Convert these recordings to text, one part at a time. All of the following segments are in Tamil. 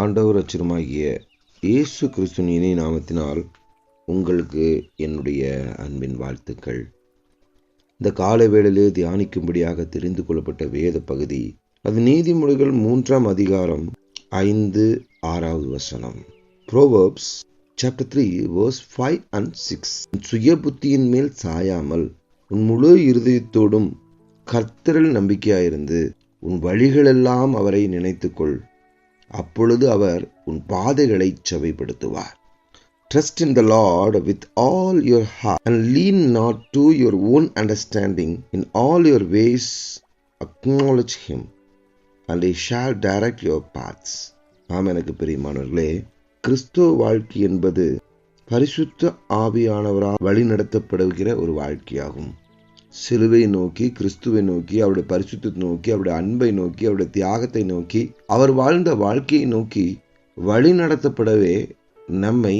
ஆண்டவர் அச்சுரமாகிய இயேசு கிறிஸ்துவின் நாமத்தினால் உங்களுக்கு என்னுடைய அன்பின் வாழ்த்துக்கள். இந்த கால வேளையிலே தியானிக்கும்படியாக தெரிந்து கொள்ளப்பட்ட வேத பகுதி அது நீதிமொழிகள் மூன்றாம் அதிகாரம் ஐந்து ஆறாவது வசனம். Proverbs chapter three verse five and six சுய புத்தியின் மேல் சாயாமல் உன் முழு இருதயத்தோடும் கர்த்தரில் நம்பிக்கையாயிருந்து உன் வழிகளெல்லாம் அவரை நினைத்துக்கொள். அப்பொழுது அவர் உன் பாதைகளை செவைப்படுத்துவார் trust in the Lord with all your heart and lean not to your own understanding in all your ways acknowledge him and I shall direct your paths ஆம் எனக்கு பிரியமானவர்களே கிறிஸ்துவ வாழ்க்கை என்பது பரிசுத்த ஆவியானவரால் வழிநடத்தப்படுகிற ஒரு வாழ்க்கையாகும் சிலுவை நோக்கி கிறிஸ்துவை நோக்கி அவருடைய பரிசுத்தத்தை நோக்கி அவருடைய அன்பை நோக்கி அவருடைய தியாகத்தை நோக்கி அவர் வாழ்ந்த வாழ்க்கையை நோக்கி வழி நடத்தப்படவே நம்மை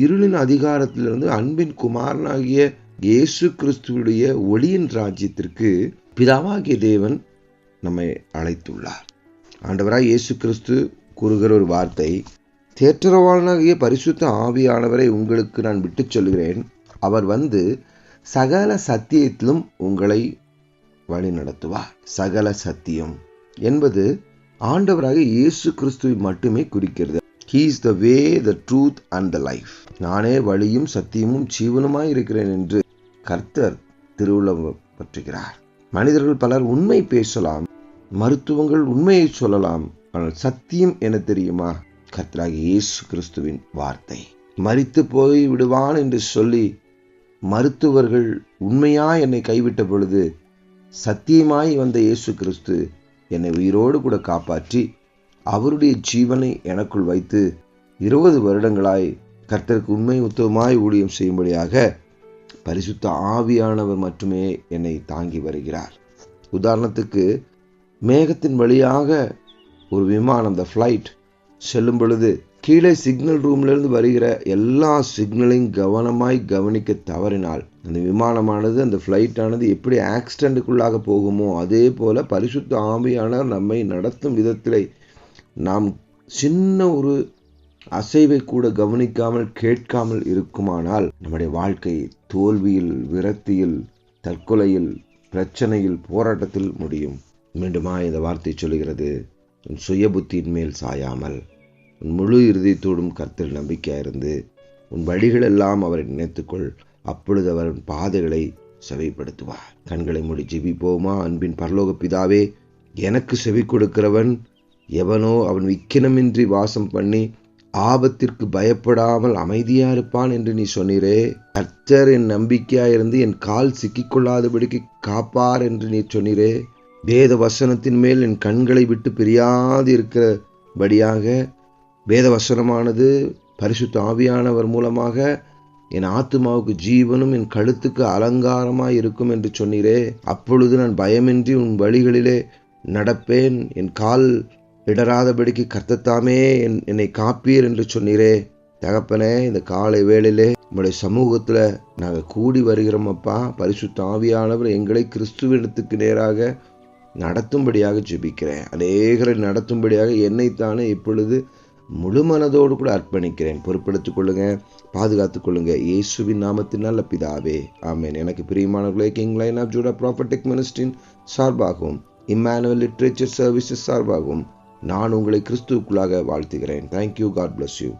இருளின் அதிகாரத்திலிருந்து அன்பின் குமாரனாகிய இயேசு கிறிஸ்துவுடைய ஒளியின் ராஜ்யத்திற்கு பிதாவாகிய தேவன் நம்மை அழைத்துள்ளார். ஆண்டவராய் இயேசு கிறிஸ்து கூறுகிற ஒரு வார்த்தை தேற்றரவாளனாகிய பரிசுத்த ஆவியானவரை உங்களுக்கு நான் விட்டுச் சொல்கிறேன். அவர் வந்து சகல சத்தியத்திலும் உங்களை வழிநடத்துவார். சகல சத்தியம் என்பது ஆண்டவராக இயேசு கிறிஸ்துவை மட்டுமே குறிக்கிறது. He is the way the truth and the life நானே வழியும் சத்தியமும் ஜீவனுமாய் இருக்கிறேன் என்று கர்த்தர் திருவுளம் பற்றுகிறார். மனிதர்கள் பலர் உண்மை பேசலாம் மருத்துவங்கள் உண்மையை சொல்லலாம் ஆனால் சத்தியம் என தெரியுமா? கர்த்தராக இயேசு கிறிஸ்துவின் வார்த்தை. மறித்து போய் விடுவான் என்று சொல்லி மருத்துவர்கள் உண்மையாக என்னை கைவிட்ட பொழுது சத்தியமாய் வந்த இயேசு கிறிஸ்து என்னை உயிரோடு கூட காப்பாற்றி அவருடைய ஜீவனை எனக்குள் வைத்து இருபது வருடங்களாய் கர்த்தருக்கு உண்மை உத்தவமாய் ஊழியம் செய்யும்படியாக பரிசுத்த ஆவியானவர் மட்டுமே என்னை தாங்கி வருகிறார். உதாரணத்துக்கு மேகத்தின் வழியாக ஒரு விமானம் த ஃப்ளைட் செல்லும் பொழுது கீழே சிக்னல் ரூம்லேருந்து வருகிற எல்லா சிக்னலையும் கவனமாய் கவனிக்க தவறினால் அந்த விமானமானது அந்த ஃப்ளைட்டானது எப்படி ஆக்சிடெண்ட்டுக்குள்ளாக போகுமோ அதே போல் பரிசுத்த ஆவியானவர் நம்மை நடத்தும் விதத்தில் நாம் சின்ன ஒரு அசைவை கூட கவனிக்காமல் கேட்காமல் இருக்குமானால் நம்முடைய வாழ்க்கை தோல்வியில் விரக்தியில் தற்கொலையில் பிரச்சனையில் போராட்டத்தில் முடியும். மீண்டுமா இந்த வார்த்தை சொல்லுகிறது சுய புத்தியின் மேல் சாயாமல் உன் முழு இருதயத்தோடும் கர்த்தர் நம்பிக்கையாயிருந்து உன் வழிகளெல்லாம் அவரை நினைத்துக்கொள். அப்பொழுது அவர் பாதைகளை செவைப்படுத்துவார். கண்களை மூடி ஜெபிப்போமா? அன்பின் பரலோக பிதாவே எனக்கு செவி கொடுக்கிறவன் எவனோ அவன் விக்கினமின்றி வாசம் பண்ணி ஆபத்திற்கு பயப்படாமல் அமைதியா இருப்பான் என்று நீ சொன்னீரே. கர்த்தர் என் நம்பிக்கையாயிருந்து என் கால் சிக்கிக்கொள்ளாதபடிக்கு காப்பார் என்று நீ சொன்னீரே. வேத வசனத்தின் மேல் என் கண்களை விட்டு பிரியாது இருக்கிறபடியாக வேத வசனமானது பரிசுத்த ஆவியானவர் மூலமாக என் ஆத்மாவுக்கு ஜீவனும் என் கழுத்துக்கு அலங்காரமாய் இருக்கும் என்று சொன்னீரே. அப்பொழுது நான் பயமின்றி உன் வழிகளிலே நடப்பேன். என் கால் இடராதபடிக்கு கர்த்தத்தாமே என் என்னை காப்பீர் என்று சொன்னீரே. தகப்பனே இந்த காலை வேளையிலே உங்களுடைய சமூகத்தில் நாங்கள் கூடி வருகிறோம் அப்பா. பரிசுத்த ஆவியானவர் எங்களை கிறிஸ்துவனத்துக்கு நேராக நடத்தும்படியாக ஜெபிக்கிறேன். அநேகரை நடத்தும்படியாக என்னைத்தானே இப்பொழுது முழு மனதோடு கூட அர்ப்பணிக்கிறேன். பொறுப்பெடுத்துக் கொள்ளுங்க. பாதுகாத்துக் கொள்ளுங்க. இயேசுவின் நாமத்தினால் பிதாவே. ஆமேன். எனக்கு பிரியமானவர்களே King Line of Judah prophetic மினிஸ்டின் சார்பாகவும் இம்மானுவல் லிட்ரேச்சர் சர்வீசஸ் சார்பாகவும் நான் உங்களை கிறிஸ்துவுக்குள்ளாக வாழ்த்துகிறேன். Thank you God bless you